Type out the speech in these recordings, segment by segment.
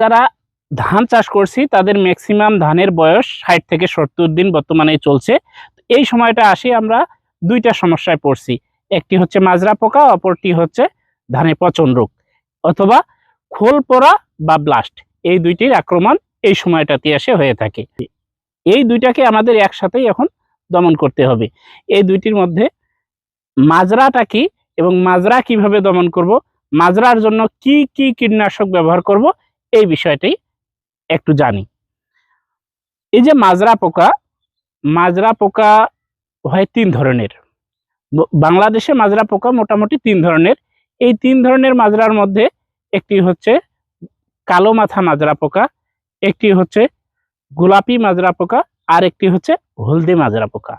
যারা ধান চাষ করছি, তাদের ম্যাক্সিমাম ধানের বয়স ষাট থেকে সত্তর দিন বর্তমানে চলছে। এই সময়টা আসি আমরা দুইটা সমস্যায় পড়ছি। একটি হচ্ছে মাজরা পোকা, অপরটি হচ্ছে ধানে পচন রোগ অথবা খোল পড়া বা ব্লাস্ট এই দুইটির আক্রমণ এই সময়টাতে এসে হয়ে থাকে। এই দুইটাকে আমাদের একসাথেই এখন দমন করতে হবে। এই দুইটির মধ্যে মাজরাটা কি এবং মাজরা কীভাবে দমন করব, মাজরার জন্য কি কি কীটনাশক ব্যবহার করব এই বিষয়টাই একটু জানি। এই যে মাজরা পোকা মাজরা পোকা হয় তিন ধরনের। বাংলাদেশে মাজরা পোকা মোটামুটি তিন ধরনের। এই তিন ধরনের মাজরার মধ্যে একটি হচ্ছে কালো মাথা মাজরা পোকা, একটি হচ্ছে গোলাপি মাজরা পোকা, আর একটি হচ্ছে হলদে মাজরা পোকা।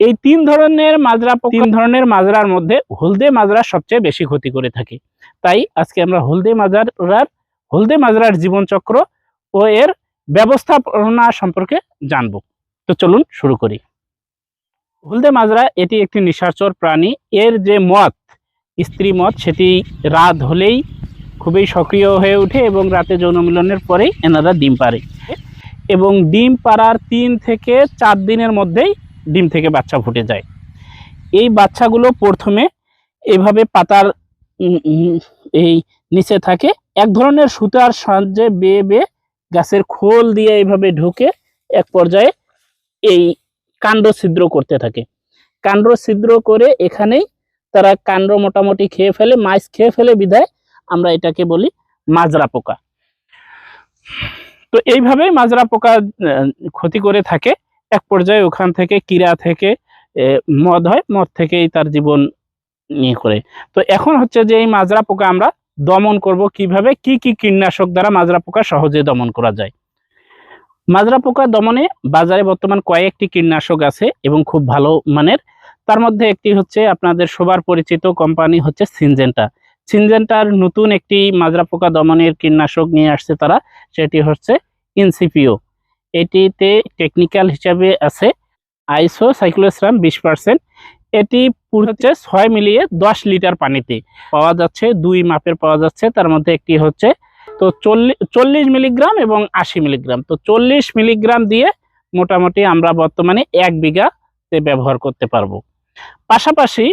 এই তিন ধরনের মাজরা পোকা তিন ধরনের মাজরার মধ্যে হলদে মাজরা সবচেয়ে বেশি ক্ষতি করে থাকে। তাই আজকে আমরা হলদে মাজরার হলদে মাজরার জীবনচক্র ও এর ব্যবস্থাপনা সম্পর্কে জানব। তো চলুন শুরু করি। হলদে মাজরা এটি একটি নিশাচর প্রাণী। এর যে মত, স্ত্রী মত, সেটি রাত হলেই খুবই সক্রিয় হয়ে ওঠে এবং রাতে যৌন মিলনের পরেই এনারা ডিম পারে এবং ডিম পাড়ার তিন থেকে চার দিনের মধ্যেই ডিম থেকে বাচ্চা ফুটে যায়। এই বাচ্চাগুলো প্রথমে এভাবে পাতার এই নিচে থাকে। এক ধরনের সুতার সাহায্যে বেয়ে বেয়ে গাছের খোল দিয়ে এইভাবে ঢুকে এক পর্যায়ে এই কাণ্ড ছিদ্র করতে থাকে। কাণ্ড ছিদ্র করে এখানেই তারা কাণ্ড মোটামুটি খেয়ে ফেলে, মাছ খেয়ে ফেলে বিধায় আমরা এটাকে বলি মাজরা পোকা। তো এইভাবেই মাজরা পোকা ক্ষতি করে থাকে। এক পর্যায়ে ওখান থেকে কিরা থেকে মদ হয়, মদ থেকেই তার জীবন নিয়ে করে। তো এখন হচ্ছে যে এই মাজরা পোকা আমরা দমন করব কীভাবে? কি কি কীটনাশক দ্বারা মাজরা পোকা সহজে দমন করা যায়? মাজরা পোকা দমনে বাজারে বর্তমান কয়েকটি কীটনাশক আছে এবং খুব ভালো মানের। তার মধ্যে একটি হচ্ছে আপনাদের সবার পরিচিত কোম্পানি হচ্ছে সিনজেন্টা। সিনজেন্টার নতুন একটি মাজরা পোকা দমনের কীটনাশক নিয়ে আসছে তারা, সেটি হচ্ছে ইনসিপিও। এটিতে টেকনিক্যাল হিসাবে আছে আইসো সাইক্লোস্রাম বিশ পার্সেন্ট। এটি পুরো হচ্ছে ছয় মিলিয়ে দশ লিটার পানিতে। পাওয়া যাচ্ছে দুই মাপের, পাওয়া যাচ্ছে তার মধ্যে একটি হচ্ছে তো চল্লিশ মিলিগ্রাম এবং আশি মিলিগ্রাম। তো চল্লিশ মিলিগ্রাম দিয়ে মোটামুটি আমরা বর্তমানে এক বিঘাতে ব্যবহার করতে পারব। পাশাপাশি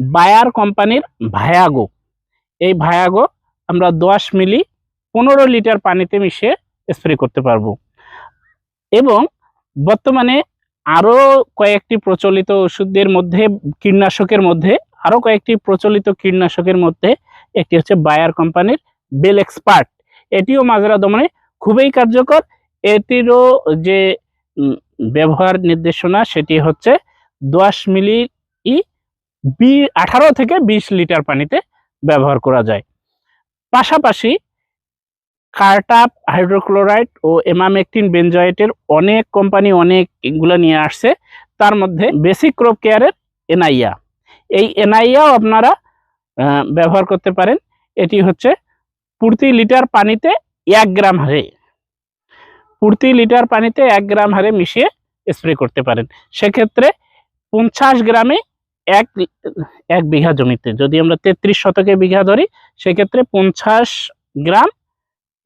বায়ার কোম্পানির ভায়াগো। এই ভায়াগো আমরা দশ মিলি পনেরো লিটার পানিতে মিশিয়ে স্প্রে করতে পারব। এবং বর্তমানে আরও কয়েকটি প্রচলিত ওষুধের মধ্যে, কীটনাশকের মধ্যে আরও কয়েকটি প্রচলিত কীটনাশকের মধ্যে একটি হচ্ছে বায়ার কোম্পানির বেল এক্সপার্ট এটিও মাজরা দমনে খুবই কার্যকর। এটিরও যে ব্যবহার নির্দেশনা সেটি হচ্ছে দশ মিলি ই বি, আঠারো থেকে বিশ লিটার পানিতে ব্যবহার করা যায়। পাশাপাশি কার্টাপ, হাইড্রোক্লোরাইড ও এমামেকটিন বেনজয়েটের অনেক কোম্পানি অনেক এগুলো নিয়ে আসছে। তার মধ্যে বেসিক ক্রপ কেয়ারের এনআইয়া। এই এনআইয়াও আপনারা ব্যবহার করতে পারেন। এটি হচ্ছে প্রতি লিটার পানিতে এক গ্রাম হারে। প্রতি লিটার পানিতে এক গ্রাম হারে মিশিয়ে স্প্রে করতে পারেন। সেক্ষেত্রে পঞ্চাশ গ্রামে এক এক বিঘা জমিতে, যদি আমরা তেত্রিশ শতকে বিঘা ধরি, সেক্ষেত্রে পঞ্চাশ গ্রাম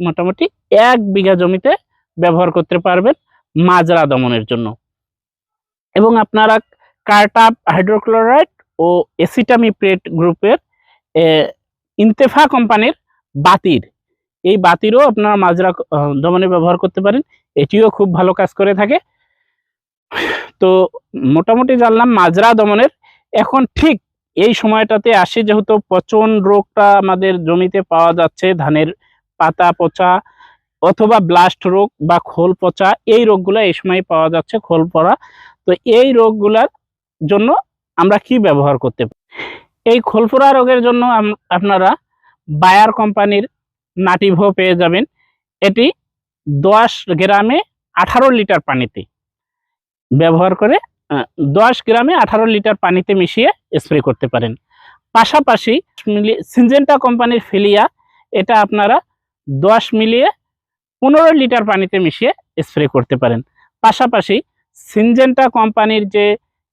মোটামুটি এক বিঘা জমিতে ব্যবহার করতে পারবেন মাজরা দমনের জন্য। এবং আপনারা কার্টাপ হাইড্রোক্লোরাইড ও এসিটামিপ্রেট গ্রুপের ইন্তেফা কোম্পানির বাতির। এই বাতিরও আপনারা মাজরা দমনে ব্যবহার করতে পারেন। এটিও খুব ভালো কাজ করে থাকে। তো মোটামুটি জানলাম মাজরা দমনের। এখন ঠিক এই সময়টাতে আসে যেহেতু পচন রোগটা আমাদের জমিতে পাওয়া যাচ্ছে ধানের পাতা পচা অথবা ব্লাস্ট রোগ বা খোল পচা, এই রোগগুলো এই সময় পাওয়া যাচ্ছে খোল পড়া। তো এই রোগগুলার জন্য আমরা কি ব্যবহার করতে পারি? এই খোলপোড়া রোগের জন্য আপনারা বায়ার কোম্পানির নাটিভো পেয়ে যাবেন। এটি দশ গ্রামে আঠারো লিটার পানিতে ব্যবহার করে দশ গ্রামে আঠারো লিটার পানিতে মিশিয়ে স্প্রে করতে পারেন। পাশাপাশি সিনজেন্টা কোম্পানির ফিলিয়া, এটা আপনারা দশ মিলিয়ে পনেরো লিটার পানিতে মিশিয়ে স্প্রে করতে পারেন। পাশাপাশি সিনজেন্টা কোম্পানির যে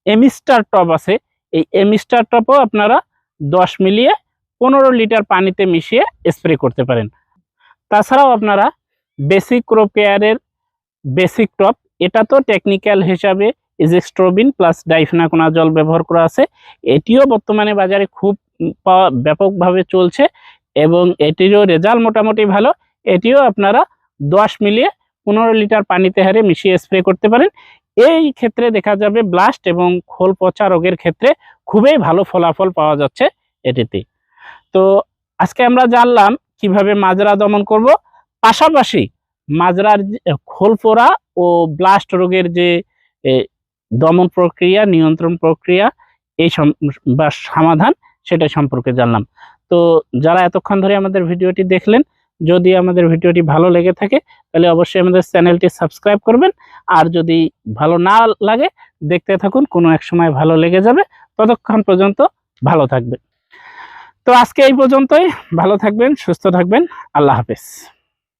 এমিস্টার টপ আছে, এই এমিস্টার টপও আপনারা দশ মিলিয়ে পনেরো লিটার পানিতে মিশিয়ে স্প্রে করতে পারেন। তাছাড়াও আপনারা বেসিক ক্রপ কেয়ারের বেসিক টপ এটা তো টেকনিক্যাল হিসাবে ইজেস্ট্রোবিন প্লাস ডাইফেনাকোনা জল ব্যবহার করা আছে। এটিও বর্তমানে বাজারে খুব ব্যাপকভাবে চলছে। এবং এটিরও রেজাল্ট মোটামুটি ভালো। এটিও আপনারা দশ মিলিয়ে পনেরো লিটার পানিতে হারে মিশিয়ে স্প্রে করতে পারেন। এই ক্ষেত্রে দেখা যাবে ব্লাস্ট এবং খোল পচা রোগের ক্ষেত্রে খুবই ভালো ফলাফল পাওয়া যাচ্ছে এটিতে। তো আজকে আমরা জানলাম কীভাবে মাজরা দমন করব। পাশাপাশি মাজরার খোল পোড়া ও ব্লাস্ট রোগের যে দমন প্রক্রিয়া, নিয়ন্ত্রণ প্রক্রিয়া, এই বা সমাধান সেটা সম্পর্কে জানলাম। তো যারা এতক্ষণ ধরে আমাদের ভিডিওটি দেখলেন, যদি আমাদের ভিডিওটি ভালো লেগে থাকে, তাহলে অবশ্যই আমাদের চ্যানেলটি সাবস্ক্রাইব করবেন। আর যদি ভালো না লাগে, দেখতে থাকুন, কোনো এক সময় ভালো লেগে যাবে। ততক্ষণ পর্যন্ত ভালো থাকবেন। তো আজকে এই পর্যন্তই। ভালো থাকবেন, সুস্থ থাকবেন। আল্লাহ হাফেজ।